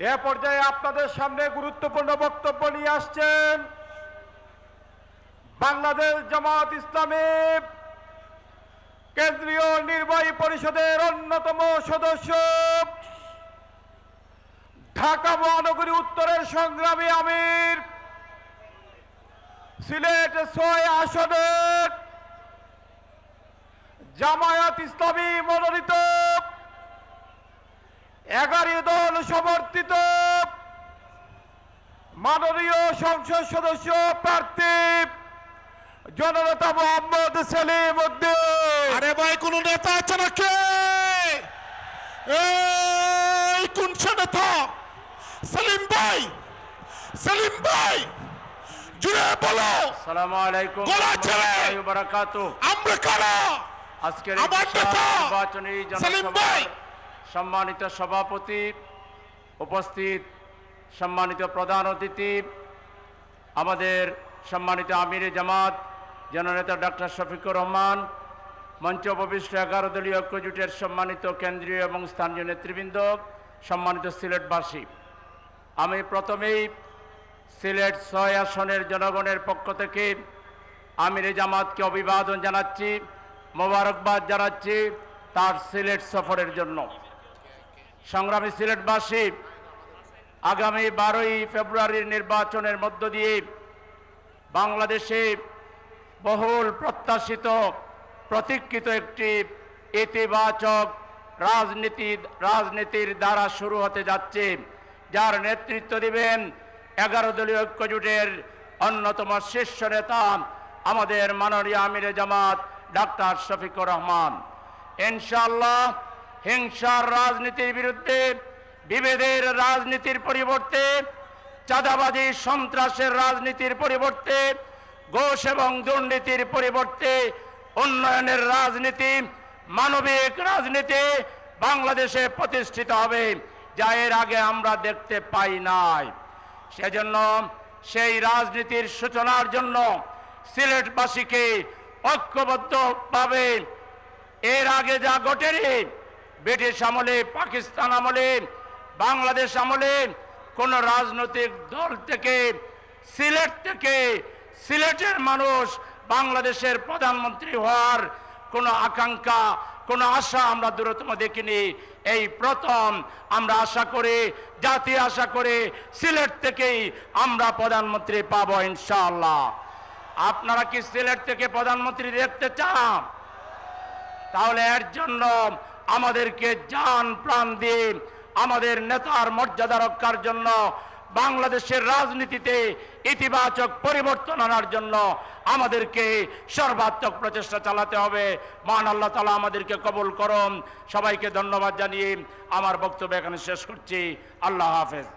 এ পর্যায়ে আপনাদের সামনে গুরুত্বপূর্ণ বক্তব্য নিয়ে আসছেন বাংলাদেশ জামাত ইসলামী কেন্দ্রীয় নির্বাহী পরিষদের অন্যতম সদস্য। ঢাকা মহানগরী উত্তরের সংগ্রামী আমির, সিলেট ছয় আসনের জামায়াত ইসলামী মনোনীত। এগারো দল সমর্থিত। মাননীয় সংসদ সদস্য প্রার্থী জননেতা মোহাম্মদ সেলিম উদ্দিন। আরে ভাই কোন নেতা আছে নাকি? কোন নেতা? সেলিম ভাই সেলিম ভাই জুড়ে বলো। সালাম আলাইকুম। গলা ছেড়ে! বারাকাত আমরা কারা? আজকের আমার নেতা সেলিম ভাই! সম্মানিত সভাপতি, উপস্থিত সম্মানিত প্রধান অতিথি, আমাদের সম্মানিত আমির জামাত, জননেতা ডক্টর শফিকুর রহমান, মঞ্চ উপবিষ্ট এগারো দলীয় ঐক্যজোটের সম্মানিত কেন্দ্রীয় এবং স্থানীয় নেতৃবৃন্দ, সম্মানিত সিলেটবাসী। আমি প্রথমেই সিলেট ছয় আসনের জনগণের পক্ষ থেকে আমির জামাতকে অভিবাদন জানাচ্ছি, মোবারকবাদ জানাচ্ছি তার সিলেট সফরের জন্য। সংগ্রামী সিলেটবাসী, আগামী বারোই ফেব্রুয়ারির নির্বাচনের মধ্য দিয়ে বাংলাদেশে বহুল প্রত্যাশিত, প্রতীক্ষিত একটি ইতিবাচক রাজনীতি, রাজনীতির দ্বারা শুরু হতে যাচ্ছে। যার নেতৃত্ব দিবেন এগারো দলীয় ঐক্যজোটের অন্যতম শীর্ষ নেতা আমাদের মাননীয় আমিরে জামাত ডাক্তার শফিকুর রহমান। ইনশাআল্লাহ হিংসার রাজনীতির বিরুদ্ধে, বিভেদের রাজনীতির পরিবর্তে, চাঁদাবাজি, সন্ত্রাসের রাজনীতির পরিবর্তে ঘোষ এবং দুর্নীতির পরিবর্তে, উন্নয়নের রাজনীতি, মানবিক রাজনীতি বাংলাদেশে প্রতিষ্ঠিত হবে, যা এর আগে আমরা দেখতে পাই নাই। সেজন্য সেই রাজনীতির সূচনার জন্য সিলেটবাসীকে ঐক্যবদ্ধভাবে এর আগে যা ঘটেনি ব্রিটিশ আমলে, পাকিস্তান আমলে, বাংলাদেশ আমলে, কোন রাজনৈতিক দল থেকে, সিলেট থেকে সিলেটের মানুষ বাংলাদেশের প্রধানমন্ত্রী হওয়ার কোনো আকাঙ্ক্ষা, কোনো আশা আমরা দূরতম দেখিনি। এই প্রথম আমরা আশা করে, জাতি আশা করে, সিলেট থেকেই আমরা প্রধানমন্ত্রী পাবো ইনশাআল্লাহ। আপনারা কি সিলেট থেকে প্রধানমন্ত্রী দেখতে চান? তাহলে এর জন্য আমাদেরকে জান, প্রাণ দিয়ে আমাদের নেতার মর্যাদা রক্ষার জন্য বাংলাদেশের রাজনীতিতে ইতিবাচক পরিবর্তন আনার জন্য আমাদেরকে সর্বাত্মক প্রচেষ্টা চালাতে হবে। মান আল্লাহ তালা আমাদেরকে কবল করম সবাইকে ধন্যবাদ জানিয়ে আমার বক্তব্য এখানে শেষ করছি। আল্লাহ হাফেজ।